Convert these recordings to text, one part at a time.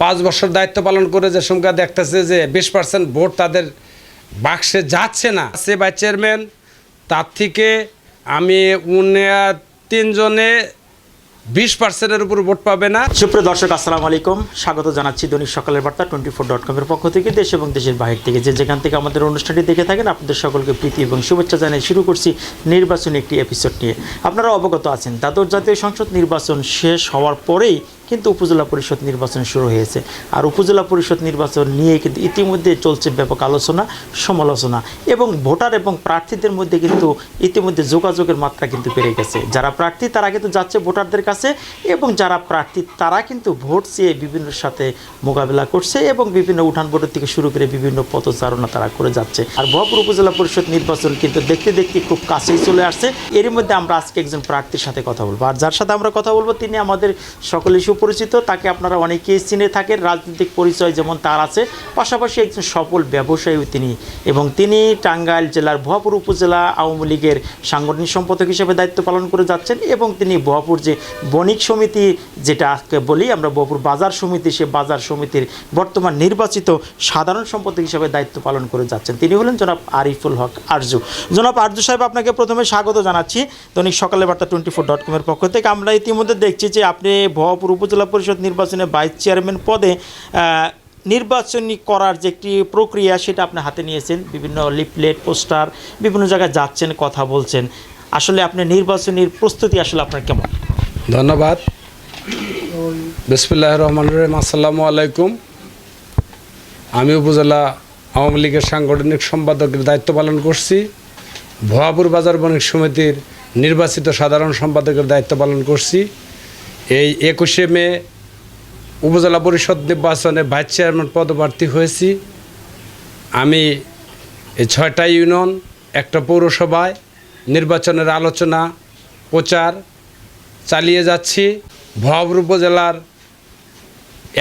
পাঁচ বছর দায়িত্ব পালন করে যে সংখ্যা দেখতেছে যে বিশ পার্সেন্ট ভোট তাদের বাক্সে যাচ্ছে না। সে ভাইস চেয়ারম্যান, তার থেকে আমি তিনজনে বিশ পার্সেন্টের উপর ভোট পাবে না। সুপ্রিয় দর্শক, আসসালামু আলাইকুম। স্বাগত জানাচ্ছি দৈনিক সকালের বার্তা টোয়েন্টি ফোর ডট কমের পক্ষ থেকে দেশ এবং দেশের বাইরে থেকে। যে যেখান থেকে আমাদের অনুষ্ঠানটি দেখে থাকেন, আপনাদের সকলকে প্রীতি এবং শুভেচ্ছা জানিয়ে শুরু করছি নির্বাচনী একটি এপিসোড নিয়ে। আপনারা অবগত আছেন দ্বাদশ জাতীয় সংসদ নির্বাচন শেষ হওয়ার পরেই কিন্তু উপজেলা পরিষদ নির্বাচন শুরু হয়েছে। আর উপজেলা পরিষদ নির্বাচন নিয়ে কিন্তু ইতিমধ্যে চলছে ব্যাপক আলোচনা, সমালোচনা এবং ভোটার এবং প্রার্থীদের মধ্যে কিন্তু ইতিমধ্যে যোগাযোগের মাত্রা কিন্তু বেড়ে গেছে। যারা প্রার্থী, তারা কিন্তু যাচ্ছে ভোটারদের কাছে এবং যারা প্রার্থী, তারা কিন্তু ভোট চেয়ে বিভিন্ন সাথে মোকাবিলা করছে এবং বিভিন্ন উঠান ভোটের থেকে শুরু করে বিভিন্ন পথচারণা তারা করে যাচ্ছে। আর ভরপুর উপজেলা পরিষদ নির্বাচন কিন্তু দেখতে দেখতে খুব কাছেই চলে আসছে। এর মধ্যে আমরা আজকে একজন প্রার্থীর সাথে কথা বলব। আর যার সাথে আমরা কথা বলব, তিনি আমাদের সকলেই সুপরিচিত, তাকে আপনারা অনেকেই চিনে থাকেন, রাজনৈতিক পরিচয় যেমন তার আছে, পাশাপাশি একজন সফল ব্যবসায়ীও তিনি। এবং তিনি টাঙ্গাইল জেলার ভুয়াপুর উপজেলা আওয়ামী লীগের সাংগঠনিক সম্পাদক হিসেবে দায়িত্ব পালন করে যাচ্ছেন এবং তিনি ভুয়াপুর যে বণিক সমিতি যেটাকে বলি আমরা ভুয়াপুর বাজার সমিতি, সে বাজার সমিতির বর্তমান নির্বাচিত সাধারণ সম্পাদক হিসেবে দায়িত্ব পালন করে যাচ্ছেন। তিনি হলেন জনাব আরিফুল হক আরজু। জনাব আরজু সাহেব, আপনাকে প্রথমে স্বাগত জানাচ্ছি। দৈনিক সকালে বার্তা টোয়েন্টি ফোর ডট কমের পক্ষ থেকে। আমরা ইতিমধ্যে দেখছি যে আপনি ভুয়াপুর উপজেলা পরিষদ নির্বাচনে ভাইস চেয়ারম্যান পদে নির্বাচনী করার যে একটি প্রক্রিয়া, সেটা আপনি হাতে নিয়েছেন। বিভিন্ন লিফলেট, পোস্টার, বিভিন্ন জায়গায় যাচ্ছেন, কথা বলছেন। আসলে আপনি নির্বাচনীর প্রস্তুতি আসলে আপনার কেমন? ধন্যবাদ। বিসমুল্লাহ রহমান রহিম। আসসালামু আলাইকুম। আমি উপজেলা আওয়ামী লীগের সাংগঠনিক সম্পাদকের দায়িত্ব পালন করছি। ভুয়াপুর বাজার বণিক সমিতির নির্বাচিত সাধারণ সম্পাদকের দায়িত্ব পালন করছি। এই একুশে মে উপজেলা পরিষদ নির্বাচনে ভাইস চেয়ারম্যান পদপ্রার্থী হয়েছি। আমি এই ছয়টা ইউনিয়ন, একটা পৌরসভায় নির্বাচনের আলোচনা, প্রচার চালিয়ে যাচ্ছি। ভয়াবর উপজেলার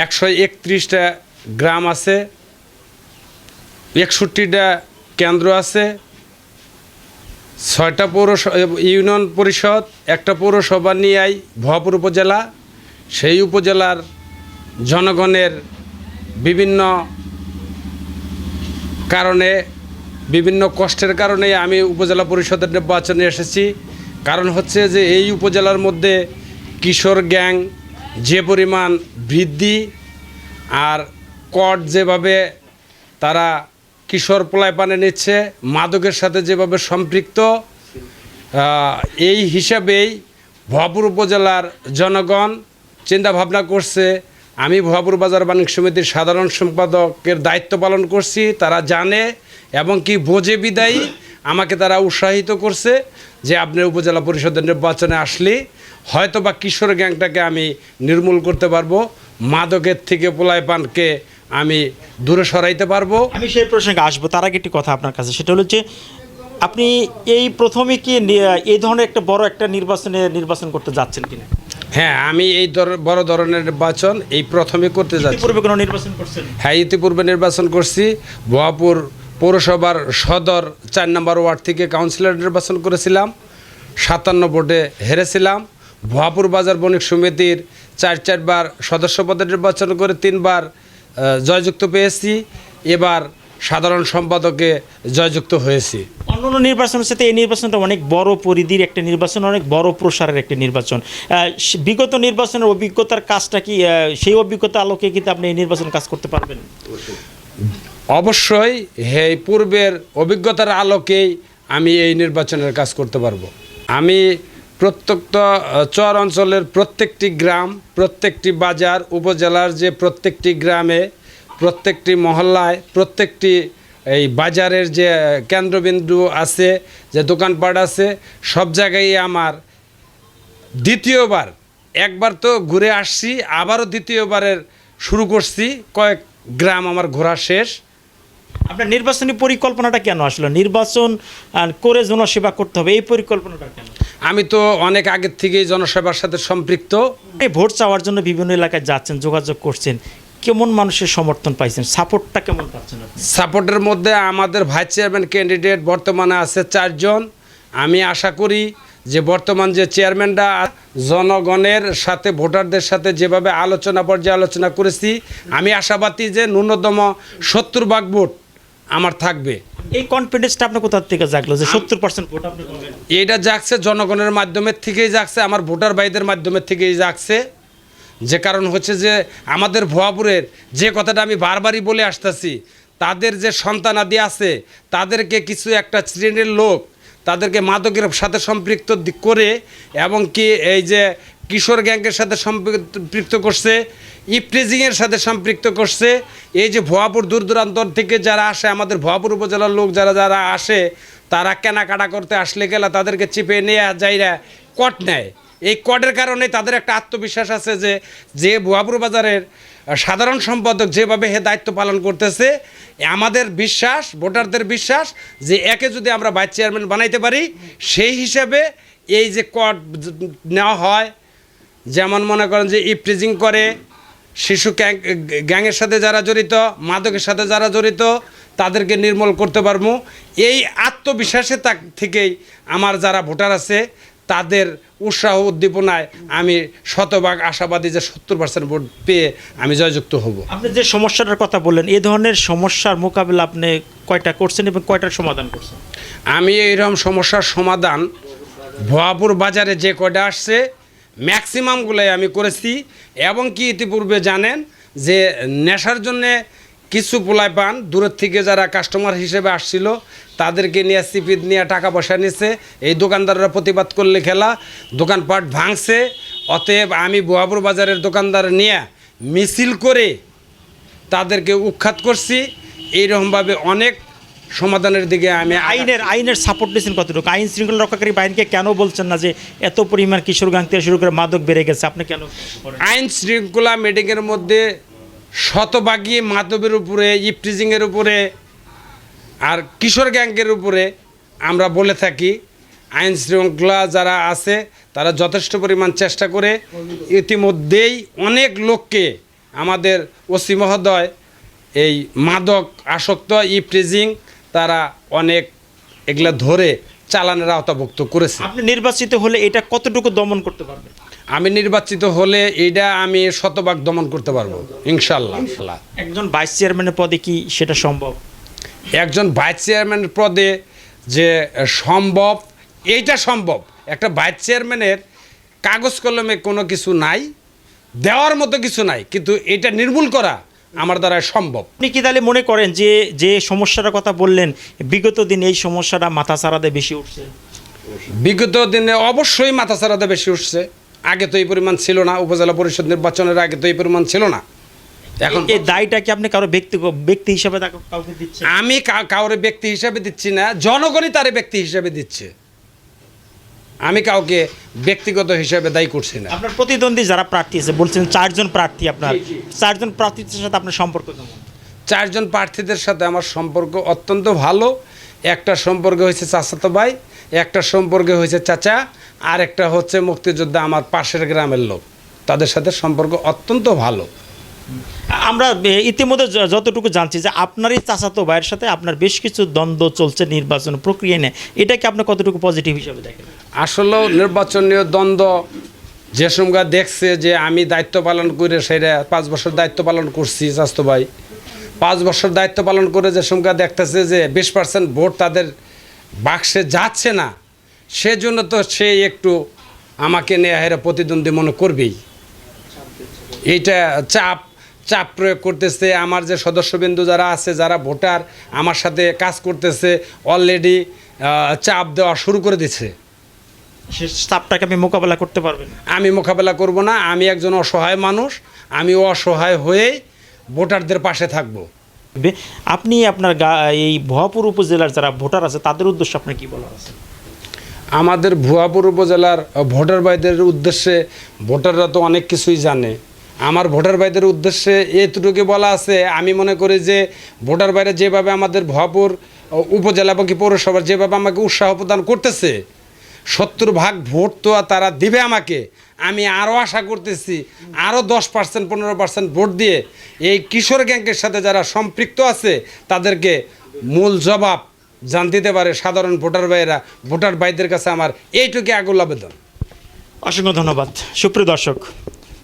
একশো একত্রিশটা গ্রাম আছে, একষট্টিটা কেন্দ্র আছে। ছয়টা পৌরসভা ইউনিয়ন পরিষদ, একটা পৌরসভা নিয়েই ভয়াপুর উপজেলা। সেই উপজেলার জনগণের বিভিন্ন কারণে, বিভিন্ন কষ্টের কারণে আমি উপজেলা পরিষদের নির্বাচনে এসেছি। কারণ হচ্ছে যে এই উপজেলার মধ্যে কিশোর গ্যাং যে পরিমাণ বৃদ্ধি আর কট যেভাবে তারা কিশোর পোলায় পানে নিচ্ছে, মাদকের সাথে যেভাবে সম্পৃক্ত এই হিসাবেই ভয়াপুর উপজেলার জনগণ চিন্তা ভাবনা করছে। আমি ভয়াপুর বাজার বাণিজ্য সমিতির সাধারণ সম্পাদকের দায়িত্ব পালন করছি, তারা জানে এবং কি বোঝে বিদায়ী, আমাকে তারা উৎসাহিত করছে যে আপনি উপজেলা পরিষদের নির্বাচনে আসলে হয়তো বা কিশোর গ্যাংটাকে আমি নির্মূল করতে পারব, মাদকের থেকে পোলায় পানকে আমি দূরে সরাইতে পারব। আমি সেই প্রসঙ্গে আসব তার আগে একটি কথা আপনার কাছে। সেটা হলো যে আপনি এই প্রথমে কি এই ধরনের একটা বড় একটা নির্বাচনে নির্বাচন করতে যাচ্ছেন কিনা? হ্যাঁ আমি এই বড় ধরনের নির্বাচন এই প্রথমে করতে যাচ্ছি। পূর্বে কোনো নির্বাচন করছেন? হ্যাঁ ইতিপূর্বে নির্বাচন করছি। ভুয়াপুর পৌরসভার সদর চার নম্বর ওয়ার্ড থেকে কাউন্সিলর নির্বাচন করেছিলাম। সাতান্ন ভোটে হেরেছিলাম। ভুয়াপুর বাজার বণিক সমিতির চার চারবার সদস্য পদে নির্বাচন করে তিনবার জয়যুক্ত পেয়েছি এবার সাধারণ সম্পাদকে জয়যুক্ত হয়েছি। অন্য অন্য নির্বাচনের সাথে এই নির্বাচনটা অনেক বড় পরিধির একটা নির্বাচন অনেক বড় প্রসারের একটা নির্বাচন। বিগত নির্বাচনের অভিজ্ঞতার কাজটা কি সেই অভিজ্ঞতা আলোকে কিন্তু আপনি এই নির্বাচন কাজ করতে পারবেন? অবশ্যই এই পূর্বের অভিজ্ঞতার আলোকেই আমি এই নির্বাচনের কাজ করতে পারব। আমি প্রত্যেকটা চর অঞ্চলের প্রত্যেকটি গ্রাম, প্রত্যেকটি বাজার, উপজেলার যে প্রত্যেকটি গ্রামে, প্রত্যেকটি মহল্লায়, প্রত্যেকটি এই বাজারের যে কেন্দ্রবিন্দু আছে, যে দোকানপাট আছে, সব জায়গায় আমার দ্বিতীয়বার, একবার তো ঘুরে আসছি, আবারও দ্বিতীয়বারের শুরু করছি, কয়েক গ্রাম আমার ঘোরা শেষ। আপনার নির্বাচনী পরিকল্পনাটা কেন আসলো? নির্বাচন করে জনসেবা করতে হবে এই পরিকল্পনাটা কেন? আমি তো অনেক আগের থেকেই জনসেবার সাথে সম্পৃক্ত। এই ভোট চাওয়ার জন্য বিভিন্ন এলাকায় যাচ্ছেন যোগাযোগ করছেন। কেমন মানুষের সমর্থন পাইছেন? সাপোর্টটা কেমন পাচ্ছেন সাপোর্টের মধ্যে আমাদের ভাইস চেয়ারম্যান ক্যান্ডিডেট বর্তমানে আছে চারজন। আমি আশা করি যে বর্তমান যে চেয়ারম্যানরা জনগণের সাথে ভোটারদের সাথে যেভাবে আলোচনা পর্যায়ে আলোচনা করেছি আমি আশাবাদী যে ন্যূনতম সত্তর ভাগ ভোট আমার থাকবে। এই কনফিডেন্সটা আপনার কোথা থেকে জাগলো যে সত্তর পার্সেন্ট ভোট আপনি এটা জাগছে জনগণের মাধ্যমের থেকেই জাগছে আমার ভোটার ভাইদের মাধ্যমের থেকেই জাগছে। যে কারণ হচ্ছে যে আমাদের ভুয়াপুরের যে কথাটা আমি বারবারই বলে আসতেছি তাদের যে সন্তানাদি আছে তাদেরকে কিছু একটা শ্রেণির লোক তাদেরকে মাদকের সাথে সম্পৃক্ত করে এবং কি এই যে কিশোর গ্যাংয়ের সাথে সম্পৃক্ত করছে ইপ্রেজিংয়ের সাথে সম্পৃক্ত করছে, এই যে ভুয়াপুর দূর দূরান্তর থেকে যারা আসে, আমাদের ভুয়াপুর উপজেলার লোক যারা যারা আসে, তারা কেনাকাটা করতে আসলে গেলে তাদেরকে চিপে নিয়ে যাইরা কট নেয়। এই কটের কারণে তাদের একটা আত্মবিশ্বাস আছে যে যে বুয়াপুর বাজারের সাধারণ সম্পাদক যেভাবে হে দায়িত্ব পালন করতেছে আমাদের বিশ্বাস, ভোটারদের বিশ্বাস যে একে যদি আমরা ভাইস চেয়ারম্যান বানাইতে পারি, সেই হিসাবে এই যে কট নেওয়া হয়, যেমন মনে করেন যে ইফ্রিজিং করে, শিশু গ্যাং- গ্যাংয়ের সাথে যারা জড়িত, মাদকের সাথে যারা জড়িত, তাদেরকে নির্মূল করতে পারব। এই আত্মবিশ্বাসে তা থেকেই আমার যারা ভোটার আছে তাদের উৎসাহ উদ্দীপনায় আমি শতভাগ আশাবাদী যে সত্তর পার্সেন্ট ভোট পেয়ে আমি জয়যুক্ত হব। আপনি যে সমস্যাটার কথা বললেন এই ধরনের সমস্যার মোকাবিলা আপনি কয়টা করছেন এবং কয়টার সমাধান করছেন? আমি এইরকম সমস্যার সমাধান ভুয়াপুর বাজারে যে কয়টা আসছে ম্যাক্সিমামগুলোই আমি করেছি এবং কি ইতিপূর্বে জানেন যে নেশার জন্যে কিছু পোলায় পান দূরের থেকে যারা কাস্টমার হিসেবে আসছিল তাদেরকে নিয়ে সিপিদ নিয়ে টাকা পয়সা নিচ্ছে এই দোকানদাররা প্রতিবাদ করলে খেলা দোকানপাট ভাঙছে। অতএব আমি ভুয়াপুর বাজারের দোকানদার নিয়ে মিছিল করে তাদেরকে উৎখাত করছি। এইরকমভাবে অনেক সমাধানের দিকে আমি আইনের আইনের সাপোর্ট দিয়েছেন কতটুকু? আইন শৃঙ্খলা রক্ষাকারী বাহিনীকে কেন বলছেন না যে এত পরিমাণ কিশোর গাং থেকে শুরু করে মাদক বেড়ে গেছে? আপনি কেন আইন শৃঙ্খলা মিটিংয়ের মধ্যে শতভাগী মাধবের উপরে ইফ্রিজিংয়ের উপরে, আর কিশোর গ্যাংয়ের উপরে আমরা বলে থাকি, আইন শৃঙ্খলা যারা আছে, তারা যথেষ্ট পরিমাণ চেষ্টা করে। ইতিমধ্যেই অনেক লোককে আমাদের ওসি মহোদয়, এই মাদক আসক্ত ইফ্রিজিং তারা অনেক এগুলা ধরে চালানের আওতাভুক্ত করেছে। আপনি নির্বাচিত হলে এটা কতটুকু দমন করতে পারবেন? আমি নির্বাচিত হলে এইটা আমি শতভাগ দমন করতে পারব ইনশাল্লাহ একজন ভাইস চেয়ারম্যানের পদে কি সেটা সম্ভব? একজন ভাইস চেয়ারম্যান পদে যে সম্ভব এইটা সম্ভব। একটা ভাইস চেয়ারম্যানের কাগজ কলমে কোনো কিছু নাই দেওয়ার মতো কিছু নাই কিন্তু এটা নির্মূল করা আমার দ্বারা সম্ভব। আপনি কি তাহলে মনে করেন যে যে সমস্যাটার কথা বললেন বিগত দিন এই সমস্যাটা মাথা ছাড়াতে বেশি উঠছে? বিগত দিনে অবশ্যই মাথা ছাড়াতে বেশি উঠছে। আগে তো এই পরিমাণ ছিল না উপজেলা পরিষদ নির্বাচনের আগে তো এই পরিমাণ ছিল না। এখন এই দায়টা কি আপনি কারও ব্যক্তি ব্যক্তি হিসাবে কাউকে দিচ্ছেন? আমি কাউরে ব্যক্তি হিসাবে দিচ্ছি না জনগণই তারে ব্যক্তি হিসাবে দিচ্ছে। আমি কাউকে ব্যক্তিগত হিসাবে দায়ী করছি না। আপনার প্রতিদ্বন্দ্বী যারা প্রার্থী আছে বলছেন চারজন প্রার্থী আপনার। চারজন প্রার্থীদের সাথে আপনার সম্পর্ক কেমন? চারজন প্রার্থীদের সাথে আমার সম্পর্ক অত্যন্ত ভালো। একটা সম্পর্ক হয়েছে চাচাতো ভাই একটা সম্পর্কে হয়েছে চাচা আর একটা হচ্ছে মুক্তিযোদ্ধা আমার পাশের গ্রামের লোক। তাদের সাথে সম্পর্ক অত্যন্ত ভালো। আমরা ইতিমধ্যে যতটুকু জানছি যে আপনারই চাচাতো ভাইয়ের সাথে আপনার বেশ কিছু দ্বন্দ্ব চলছে নির্বাচন প্রক্রিয়া নিয়ে। এটাকে আপনি কতটুকু পজিটিভ হিসাবে দেখেন? আসলেও নির্বাচনীয় দ্বন্দ্ব যে সময় দেখছে যে আমি দায়িত্ব পালন করে সেটা পাঁচ বছর দায়িত্ব পালন করছি স্বাস্থ্য ভাই। পাঁচ বছর দায়িত্ব পালন করে যে সময় দেখতেছে যে বিশ পার্সেন্ট ভোট তাদের বাক্সে যাচ্ছে না সেজন্য তো সে একটু আমাকে নিয়ে হেরা প্রতিদ্বন্দ্বী মনে করবেই। এইটা চাপ চাপ প্রয়োগ করতেছে আমার যে সদস্যবিন্দু যারা আছে যারা ভোটার আমার সাথে কাজ করতেছে অলরেডি চাপ দেওয়া শুরু করে দিচ্ছে সে চাপটাকে আমি মোকাবেলা করতে পারবেন। আমি মোকাবেলা করব না আমি একজন অসহায় মানুষ আমি অসহায় হয়েই ভোটারদের পাশে থাকব। আপনি আপনার এই ভুয়াপুর উপজেলার যারা ভোটার আছে, তাদের উদ্দেশ্যে আপনার কি বলার আছে? আমাদের ভুয়াপুর উপজেলার ভোটার ভাইদের উদ্দেশ্যে, ভোটাররা তো অনেক কিছুই জানে। আমার ভোটার ভাইদের উদ্দেশ্যে এতটুকু বলা আছে, আমি মনে করি যে ভোটার ভাইরা যেভাবে আমাদের ভুয়াপুর উপজেলা এবং কি পৌরসভার যেভাবে আমাকে উৎসাহ প্রদান করতেছে সত্তর ভাগ ভোট তো তারা দিবে আমাকে। আমি আরও আশা করতেছি, আরও দশ পার্সেন্ট, পনেরো পার্সেন্ট ভোট দিয়ে এই কিশোর গ্যাংকের সাথে যারা সম্পৃক্ত আছে, তাদেরকে মূল জবাব জান দিতে পারে সাধারণ ভোটার ভাইয়েরা, ভোটার ভাইদের কাছে আমার এইটুকু আগুল আবেদন। অসংখ্য ধন্যবাদ। সুপ্রিয় দর্শক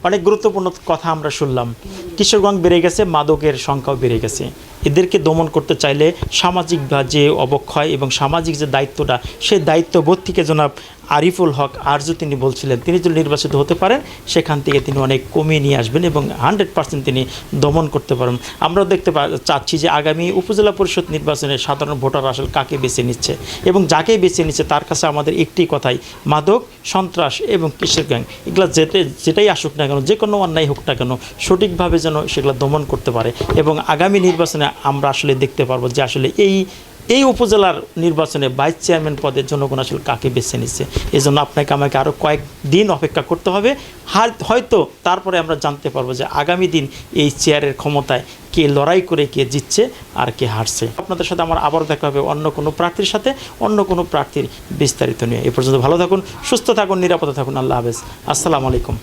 অনেক গুরুত্বপূর্ণ কথা আমরা শুনলাম। কিশোরগঞ্জ বেড়ে গেছে, মাদকের সংখ্যাও বেড়ে গেছে। এদেরকে দমন করতে চাইলে সামাজিক যে অবক্ষয় এবং সামাজিক যে দায়িত্বটা, সেই দায়িত্ববোধ থেকে জনাব আরিফুল হক আরজু তিনি বলছিলেন, তিনি যদি নির্বাচিত হতে পারেন, সেখান থেকে তিনি অনেক কমিয়ে নিয়ে আসবেন এবং হান্ড্রেড পার্সেন্ট তিনি দমন করতে পারেন। আমরাও দেখতে চাচ্ছি যে আগামী উপজেলা পরিষদ নির্বাচনে সাধারণ ভোটার আসলে কাকে বেছে নিচ্ছে এবং যাকে বেছে নিচ্ছে তার কাছে আমাদের একটি কথাই, মাদক, সন্ত্রাস এবং কিশোর গ্যাং। এগুলো যেতে, যেটাই আসুক না কেন, যে কোনো অন্যায় হোক না কেন, সঠিকভাবে যেন সেগুলো দমন করতে পারে এবং আগামী নির্বাচনে আমরা আসলে দেখতে পারব যে আসলে এই এই উপজেলার নির্বাচনে ভাইস চেয়ারম্যান পদের জনগণ আসলে কাকে বেছে নিচ্ছে এই জন্য আপনাকে আমাকে আরও কয়েকদিন অপেক্ষা করতে হবে। হয়তো তারপরে আমরা জানতে পারব যে আগামী দিন এই চেয়ারের ক্ষমতায় কে লড়াই করে কে জিতছে আর কে হারছে। আপনাদের সাথে আমার আবার দেখা হবে অন্য কোনো প্রার্থীর সাথে, অন্য কোনো প্রার্থীর বিস্তারিত নিয়ে। এ পর্যন্ত ভালো থাকুন, সুস্থ থাকুন, নিরাপদে থাকুন। আল্লাহ হাফেজ। আসসালামু আলাইকুম।